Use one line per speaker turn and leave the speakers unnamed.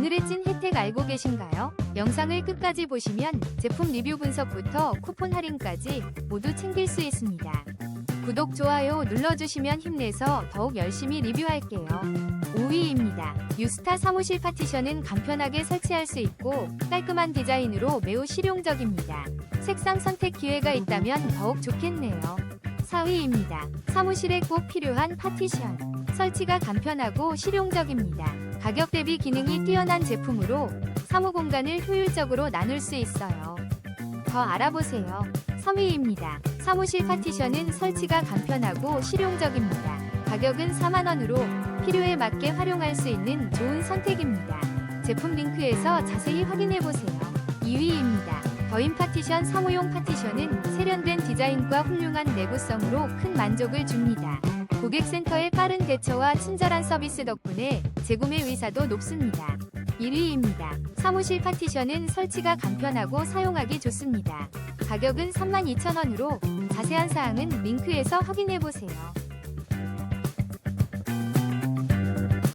오늘의 찐 혜택 알고 계신가요? 영상을 끝까지 보시면 제품 리뷰 분석부터 쿠폰 할인까지 모두 챙길 수 있습니다. 구독, 좋아요 눌러주시면 힘내서 더욱 열심히 리뷰할게요. 5위입니다. 유스타 사무실 파티션은 간편하게 설치할 수 있고 깔끔한 디자인으로 매우 실용적입니다. 색상 선택 기회가 있다면 더욱 좋겠네요. 4위입니다. 사무실에 꼭 필요한 파티션. 설치가 간편하고 실용적입니다. 가격 대비 기능이 뛰어난 제품으로 사무 공간을 효율적으로 나눌 수 있어요. 더 알아보세요. 3위입니다. 사무실 파티션은 설치가 간편하고 실용적입니다. 가격은 4만원으로 필요에 맞게 활용할 수 있는 좋은 선택입니다. 제품 링크에서 자세히 확인해보세요. 2위입니다. 더인 파티션 사무용 파티션은 세련된 디자인과 훌륭한 내구성으로 큰 만족을 줍니다. 고객센터의 빠른 대처와 친절한 서비스 덕분에 재구매 의사도 높습니다. 1위입니다. 사무실 파티션은 설치가 간편하고 사용하기 좋습니다. 가격은 32,000원으로 자세한 사항은 링크에서 확인해보세요.